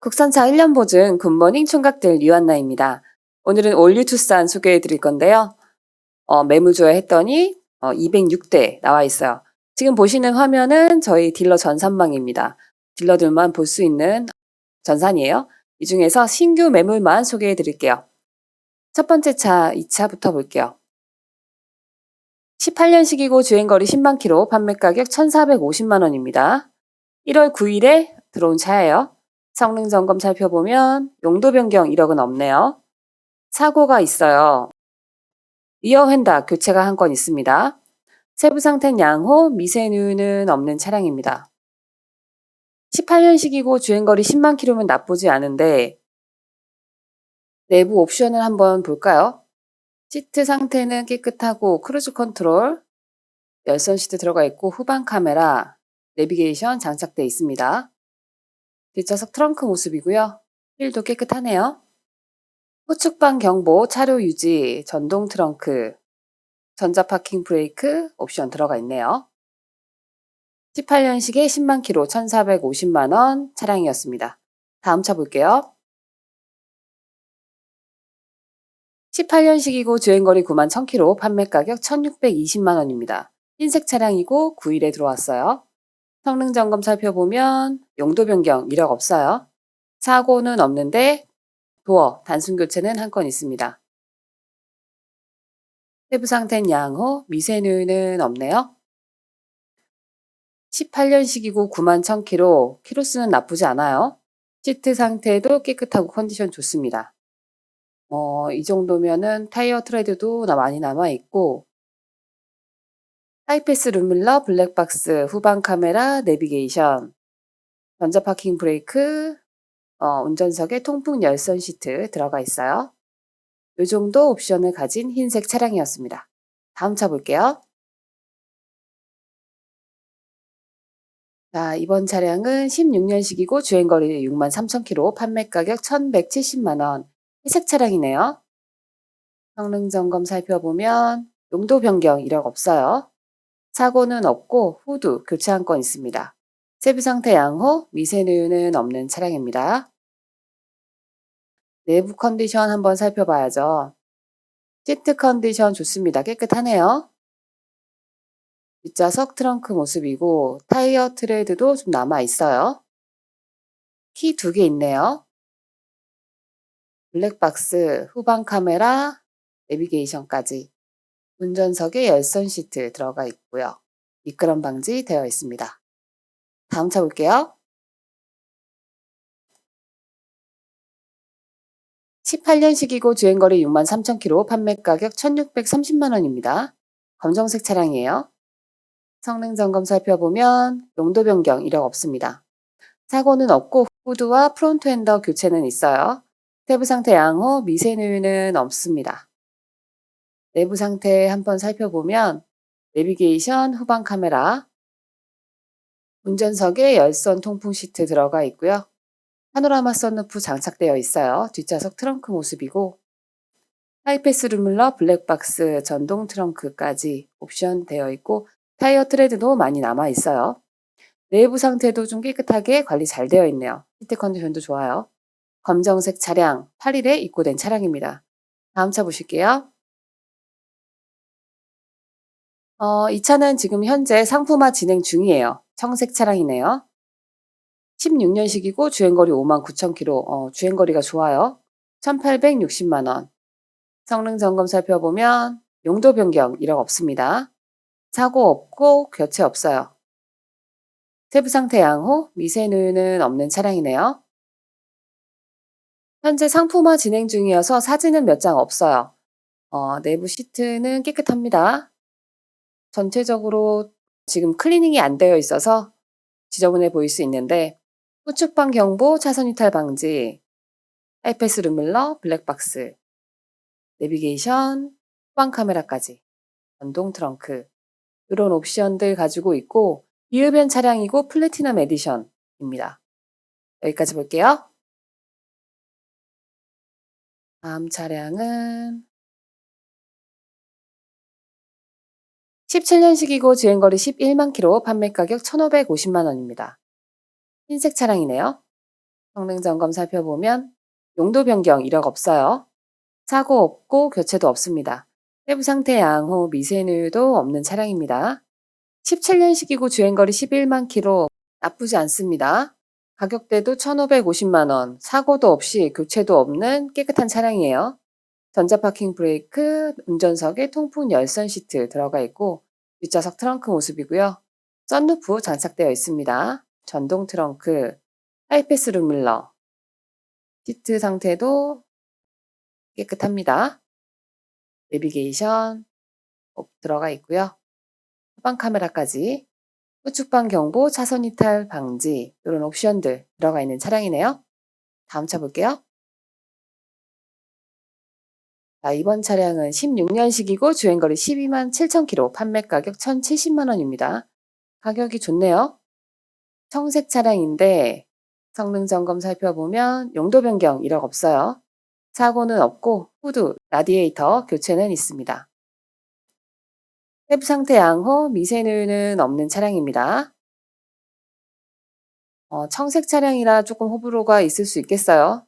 국산차 1년 보증 굿모닝 총각들 유한나입니다. 오늘은 올류 투싼 소개해 드릴 건데요. 어, 매물 조회 했더니 어, 206대 나와 있어요. 지금 보시는 화면은 저희 딜러 전산망입니다. 딜러들만 볼 수 있는 전산이에요. 이 중에서 신규 매물만 소개해 드릴게요. 첫 번째 차 2차부터 볼게요. 18년식이고 주행거리 10만 킬로, 판매 가격 1,450만 원입니다. 1월 9일에 들어온 차예요. 성능 점검 살펴보면 용도 변경 이력은 없네요. 사고가 있어요. 리어 휀다 교체가 한 건 있습니다. 세부 상태는 양호, 미세누유는 없는 차량입니다. 18년식이고 주행거리 10만 킬로면 나쁘지 않은데 내부 옵션을 한번 볼까요? 시트 상태는 깨끗하고 크루즈 컨트롤, 열선 시트 들어가 있고 후방 카메라, 내비게이션 장착돼 있습니다. 뒷좌석 트렁크 모습이고요. 휠도 깨끗하네요. 후측방 경보, 차로 유지, 전동 트렁크, 전자 파킹 브레이크 옵션 들어가 있네요. 18년식에 10만 킬로 1,450만 원 차량이었습니다. 다음 차 볼게요. 18년식이고 주행거리 9만 1000km, 판매 가격 1620만 원입니다. 흰색 차량이고 9일에 들어왔어요. 성능 점검 살펴보면 용도 변경 이력 없어요. 사고는 없는데 도어 단순 교체는 한 건 있습니다. 세부 상태는 양호, 미세누유는 없네요. 18년식이고 9만 1000km, 키로수는 나쁘지 않아요. 시트 상태도 깨끗하고 컨디션 좋습니다. 어, 이 정도면은 타이어 트레드도 나 많이 남아있고, 하이패스 룸밀러, 블랙박스, 후방 카메라, 내비게이션, 전자 파킹 브레이크, 어, 운전석에 통풍 열선 시트 들어가 있어요. 이 정도 옵션을 가진 흰색 차량이었습니다. 다음 차 볼게요. 자, 이번 차량은 16년식이고 주행거리 6만 3천 킬로, 판매 가격 1,170만 원. 회색 차량이네요. 성능 점검 살펴보면 용도 변경 이력 없어요. 사고는 없고 후드 교체 한 건 있습니다. 세부 상태 양호, 미세누유는 없는 차량입니다. 내부 컨디션 한번 살펴봐야죠. 시트 컨디션 좋습니다. 깨끗하네요. 뒷좌석 트렁크 모습이고 타이어 트레드도 좀 남아 있어요. 키 두 개 있네요. 블랙박스, 후방 카메라, 내비게이션까지 운전석에 열선 시트 들어가 있고요. 미끄럼 방지 되어 있습니다. 다음 차 볼게요. 18년식이고 주행거리 6만 3천 킬로, 판매 가격 1,630만 원입니다. 검정색 차량이에요. 성능 점검 살펴보면 용도 변경 이력 없습니다. 사고는 없고 후드와 프론트 핸더 교체는 있어요. 세부 상태 양호, 미세누유는 없습니다. 내부 상태 한번 살펴보면 내비게이션, 후방 카메라, 운전석에 열선 통풍 시트 들어가 있고요. 파노라마 선루프 장착되어 있어요. 뒷좌석 트렁크 모습이고 하이패스 룸밀러, 블랙박스, 전동 트렁크까지 옵션 되어 있고 타이어 트레드도 많이 남아 있어요. 내부 상태도 좀 깨끗하게 관리 잘 되어 있네요. 시트 컨디션도 좋아요. 검정색 차량 8일에 입고된 차량입니다. 다음 차 보실게요. 어, 이 차는 지금 현재 상품화 진행 중이에요. 청색 차량이네요. 16년식이고 주행거리 5만 9천 킬로, 어, 주행거리가 좋아요. 1860만 원. 성능 점검 살펴보면 용도 변경 이력 없습니다. 사고 없고 교체 없어요. 세부 상태 양호, 미세 누유는 없는 차량이네요. 현재 상품화 진행 중이어서 사진은 몇 장 없어요. 어, 내부 시트는 깨끗합니다. 전체적으로 지금 클리닝이 안 되어 있어서 지저분해 보일 수 있는데 후측방 경보, 차선 이탈 방지, 하이패스 룸밀러, 블랙박스, 내비게이션, 후방 카메라까지, 전동 트렁크 이런 옵션들 가지고 있고 이흡연 차량이고 플래티넘 에디션입니다. 여기까지 볼게요. 다음 차량은 17년식이고 주행거리 11만 킬로, 판매 가격 1,550만 원입니다. 흰색 차량이네요. 성능 점검 살펴보면 용도 변경 이력 없어요. 사고 없고 교체도 없습니다. 세부 상태 양호 미세누유도 없는 차량입니다. 17년식이고 주행거리 11만 킬로 나쁘지 않습니다. 가격대도 1,550만 원, 사고도 없이 교체도 없는 깨끗한 차량이에요. 전자파킹 브레이크, 운전석에 통풍 열선 시트 들어가 있고 뒷좌석 트렁크 모습이고요. 썬루프 장착되어 있습니다. 전동 트렁크, 하이패스 룸밀러, 시트 상태도 깨끗합니다. 내비게이션 들어가 있고요. 후방 카메라까지 우측방 경보, 차선 이탈 방지 이런 옵션들 들어가 있는 차량이네요. 다음 차 볼게요. 자, 이번 차량은 16년식이고 주행거리 12만 7천 킬로, 판매 가격 1,070만 원입니다. 가격이 좋네요. 청색 차량인데 성능 점검 살펴보면 용도 변경 이력 없어요. 사고는 없고 후드, 라디에이터 교체는 있습니다. 세부 상태 양호, 미세누유는 없는 차량입니다. 어, 청색 차량이라 조금 호불호가 있을 수 있겠어요.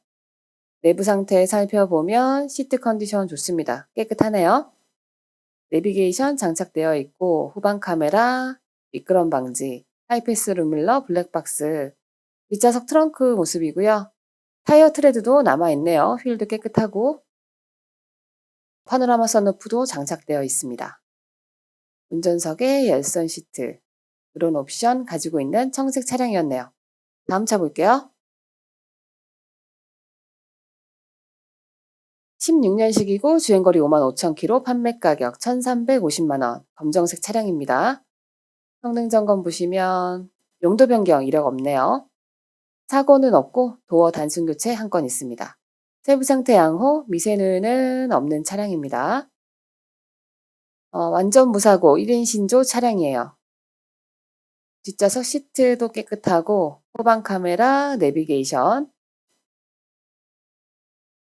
내부 상태 살펴보면 시트 컨디션 좋습니다. 깨끗하네요. 내비게이션 장착되어 있고 후방 카메라, 미끄럼 방지, 하이패스 룸밀러, 블랙박스, 뒷좌석 트렁크 모습이고요. 타이어 트레드도 남아있네요. 휠도 깨끗하고 파노라마 선루프도 장착되어 있습니다. 운전석에 열선 시트, 이런 옵션 가지고 있는 청색 차량이었네요. 다음 차 볼게요. 16년식이고 주행거리 55,000km, 판매 가격 1,350만 원, 검정색 차량입니다. 성능 점검 보시면 용도 변경 이력 없네요. 사고는 없고 도어 단순 교체 한 건 있습니다. 세부 상태 양호, 미세누유는 없는 차량입니다. 어, 완전 무사고 1인 신조 차량이에요. 뒷좌석 시트도 깨끗하고 후방 카메라, 내비게이션,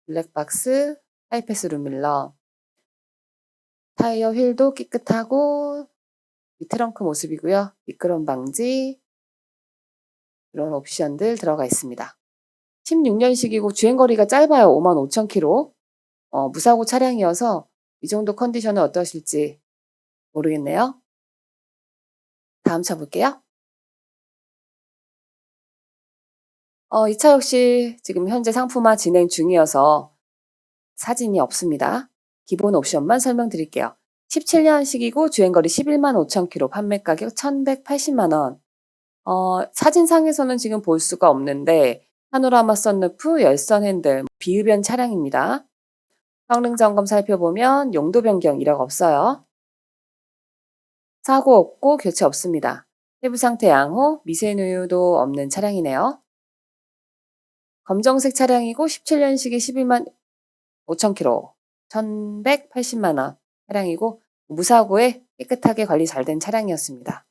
블랙박스, 하이패스 룸밀러, 타이어 휠도 깨끗하고 이 트렁크 모습이고요. 미끄럼 방지 이런 옵션들 들어가 있습니다. 16년식이고 주행거리가 짧아요. 55,000km. 어, 무사고 차량이어서 이 정도 컨디션은 어떠실지 모르겠네요. 다음 차 볼게요. 어, 이 차 역시 지금 현재 상품화 진행 중이어서 사진이 없습니다. 기본 옵션만 설명드릴게요. 17년식이고 주행거리 11만 5천 킬로, 판매 가격 1,180만 원. 어, 사진상에서는 지금 볼 수가 없는데 파노라마 썬루프, 열선 핸들, 비흡연 차량입니다. 성능 점검 살펴보면 용도 변경 이력 없어요. 사고 없고 교체 없습니다. 세부 상태 양호, 미세누유도 없는 차량이네요. 검정색 차량이고 17년식에 12만 5천 킬로, 1,180만 원 차량이고 무사고에 깨끗하게 관리 잘 된 차량이었습니다.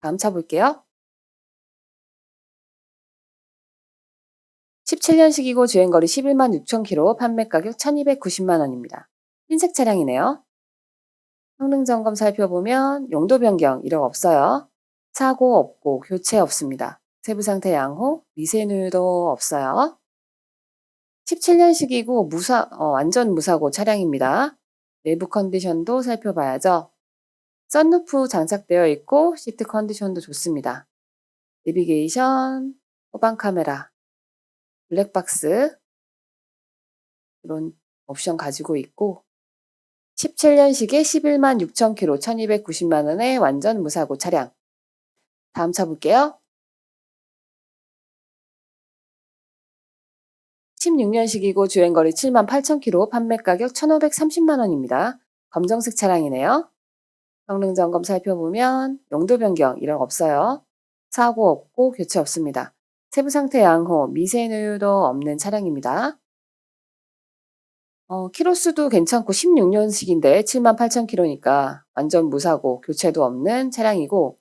다음 차 볼게요. 17년식이고 주행거리 11만 6천 킬로, 판매 가격 1,290만 원입니다. 흰색 차량이네요. 성능 점검 살펴보면 용도 변경 이력 없어요. 사고 없고 교체 없습니다. 세부 상태 양호, 미세누유도 없어요. 17년식이고 무사, 어, 완전 무사고 차량입니다. 내부 컨디션도 살펴봐야죠. 썬루프 장착되어 있고 시트 컨디션도 좋습니다. 내비게이션, 후방 카메라, 블랙박스 이런 옵션 가지고 있고 17년식에 11만 6천 킬로 1290만 원의 완전 무사고 차량. 다음 차 볼게요. 16년식이고 주행거리 7만 8천 킬로, 판매 가격 1,530만 원입니다. 검정색 차량이네요. 성능 점검 살펴보면 용도 변경 이력 없어요. 사고 없고 교체 없습니다. 세부 상태 양호, 미세누유도 없는 차량입니다. 어, 키로수도 괜찮고 16년식인데 7만 8천 킬로니까 완전 무사고 교체도 없는 차량이고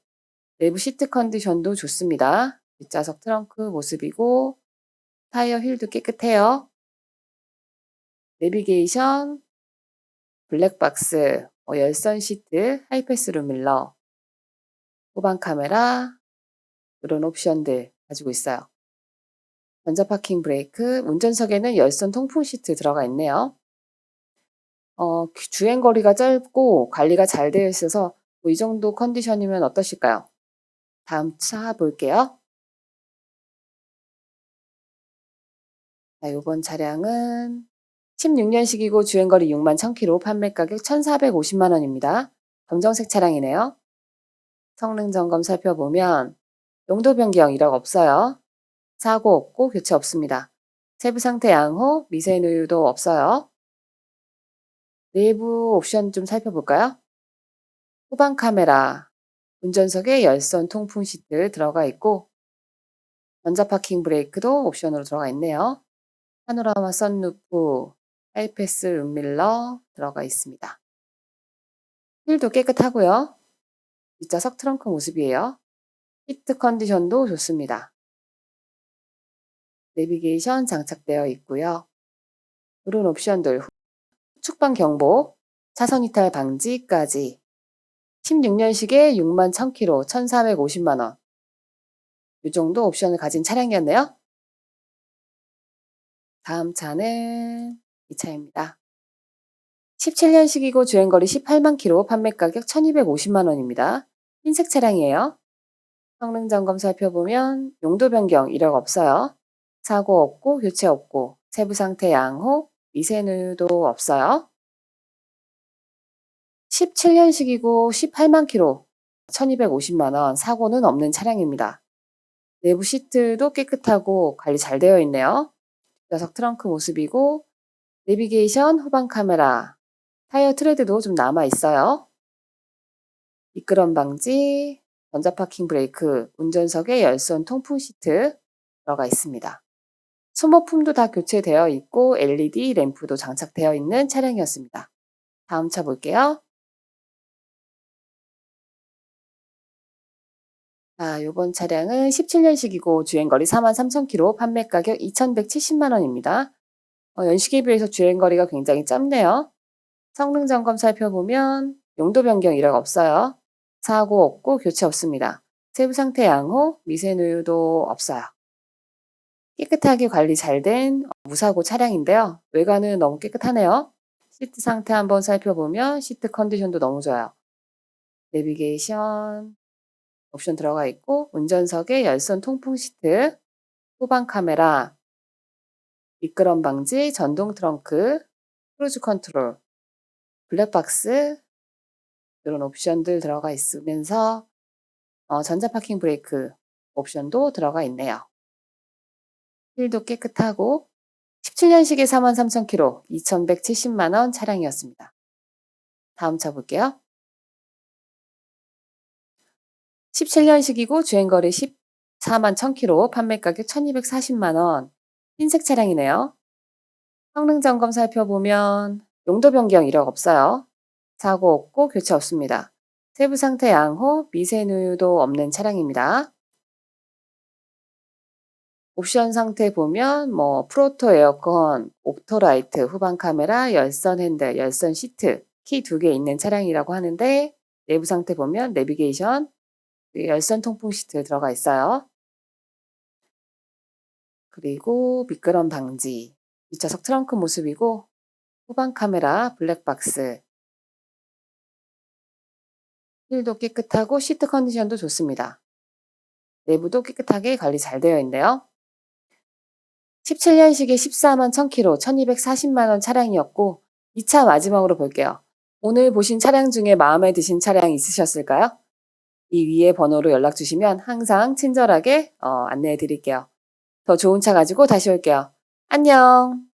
내부 시트 컨디션도 좋습니다. 뒷좌석 트렁크 모습이고 타이어 휠도 깨끗해요. 내비게이션, 블랙박스, 어, 열선 시트, 하이패스 룸밀러, 후방 카메라 이런 옵션들 가지고 있어요. 전자 파킹 브레이크, 운전석에는 열선 통풍 시트 들어가 있네요. 어, 그 주행 거리가 짧고 관리가 잘 되어 있어서 뭐 이 정도 컨디션이면 어떠실까요? 다음 차 볼게요. 자, 요번 차량은 16년식이고 주행거리 6만 1000km, 판매 가격 1,450만 원입니다. 검정색 차량이네요. 성능 점검 살펴보면 용도 변경 이력 없어요. 사고 없고 교체 없습니다. 세부 상태 양호, 미세 누유도 없어요. 내부 옵션 좀 살펴볼까요? 후방 카메라, 운전석에 열선 통풍 시트 들어가 있고 전자 파킹 브레이크도 옵션으로 들어가 있네요. 파노라마 선루프, 하이패스 룸밀러 들어가 있습니다. 휠도 깨끗하고요. 뒷좌석 트렁크 모습이에요. 시트 컨디션도 좋습니다. 내비게이션 장착되어 있고요. 이런 옵션들 후측방 경보, 차선 이탈 방지까지 16년식에 6만 1000km, 1450만 원. 이 정도 옵션을 가진 차량이었네요. 다음 차는 이 차입니다. 17년식이고 주행거리 18만 km, 판매 가격 1250만 원입니다. 흰색 차량이에요. 성능 점검 살펴보면 용도 변경 이력 없어요. 사고 없고 교체 없고 세부 상태 양호, 미세누유도 없어요. 17년식이고 18만 km, 1250만 원, 사고는 없는 차량입니다. 내부 시트도 깨끗하고 관리 잘 되어 있네요. 녀석 트렁크 모습이고 내비게이션, 후방 카메라, 타이어 트레드도 좀 남아 있어요. 미끄럼 방지, 전자 파킹 브레이크, 운전석에 열선 통풍 시트 들어가 있습니다. 소모품도 다 교체되어 있고 LED 램프도 장착되어 있는 차량이었습니다. 다음 차 볼게요. 자, 요번 차량은 17년식이고 주행거리 43,000km, 판매 가격 2,170만 원입니다. 어, 연식에 비해서 주행거리가 굉장히 짧네요. 성능 점검 살펴보면 용도 변경 이력 없어요. 사고 없고 교체 없습니다. 세부 상태 양호, 미세 누유도 없어요. 깨끗하게 관리 잘 된 무사고 차량인데요. 외관은 너무 깨끗하네요. 시트 상태 한번 살펴보면 시트 컨디션도 너무 좋아요. 내비게이션 옵션 들어가 있고 운전석에 열선 통풍 시트, 후방 카메라, 미끄럼 방지, 전동 트렁크, 크루즈 컨트롤, 블랙박스 이런 옵션들 들어가 있으면서 어, 전자 파킹 브레이크 옵션도 들어가 있네요. 휠도 깨끗하고 17년식에 43,000km, 2,170만원 차량이었습니다. 다음 차 볼게요. 17년식이고 주행거리 14만 1000km, 판매 가격 1240만원. 흰색 차량이네요. 성능 점검 살펴보면 용도 변경 이력 없어요. 사고 없고 교체 없습니다. 세부 상태 양호, 미세 누유도 없는 차량입니다. 옵션 상태 보면 뭐 프로토 에어컨, 옵토라이트, 후방 카메라, 열선 핸들, 열선 시트, 키 두 개 있는 차량이라고 하는데 내부 상태 보면 내비게이션, 열선 통풍 시트 들어가 있어요. 그리고 미끄럼 방지, 뒷좌석 트렁크 모습이고 후방 카메라, 블랙박스, 휠도 깨끗하고 시트 컨디션도 좋습니다. 내부도 깨끗하게 관리 잘 되어 있네요. 17년식에 14만 1000km, 1240만원 차량이었고 2차 마지막으로 볼게요. 오늘 보신 차량 중에 마음에 드신 차량 있으셨을까요? 이 위에 번호로 연락 주시면 항상 친절하게 어, 안내해 드릴게요. 더 좋은 차 가지고 다시 올게요. 안녕!